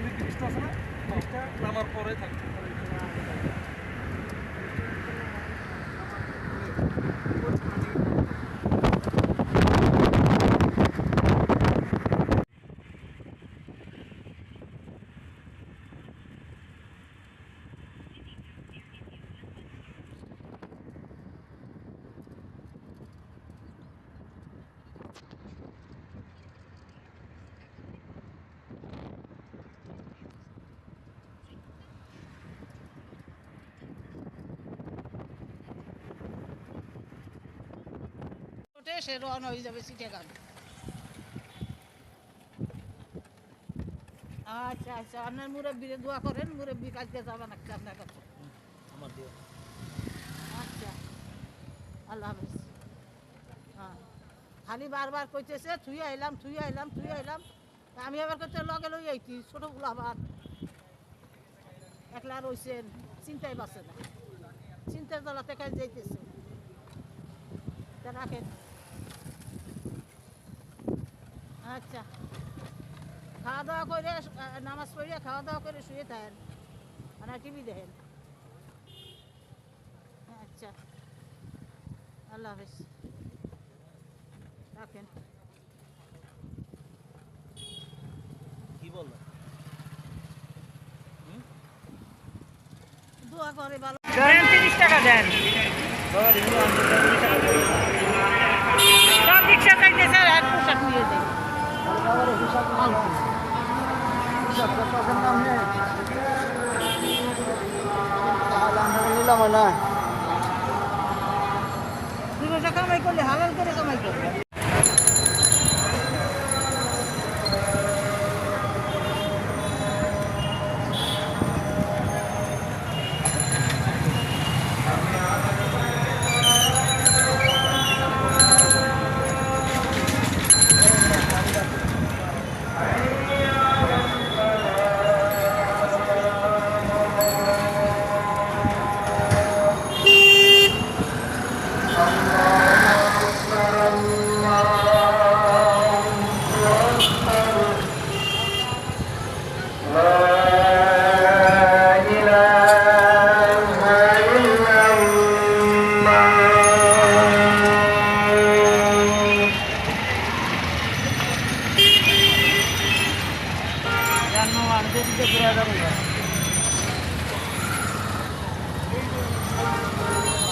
ওই ব্রিজটা আছে না? ব্রিজটা পরে থাকবে। কাটে সে রওনা হয়ে যাবে চিটাগাং। আচ্ছা আচ্ছা আপনার মুরব্বীরে দোয়া করেন মুরব্বী কাজকে যাবেন একটা আপনার কাছে? আমার দিয়ে। আচ্ছা আল্লাহ হাফিজ। হ্যাঁ খালি বারবার কইতেছে থুই আইলাম থুই আইলাম থুই আইলাম। আমি আবার করতে লগে লই আইছি ছোটগুলো আবার একলা রইছেন চিন্তাই বাসে না। চিন্তার দলাতে কাজ যাইতেছে। রাখেন। আচ্ছা। খাওয়া দাওয়া করে নামাজ পড়িয়া খাওয়া দাওয়া করে শুয়ে থাকেন। মানে টিভি দেখেন। আচ্ছা। আল্লাহ হাফিজ। রাখেন। কি বলল? দোয়া করে ভালো। তিরিশ টাকা দেন। সব রিক্সা চাইতেছে এক পোশাক নিয়ে যাই। নিলাম না Thank you.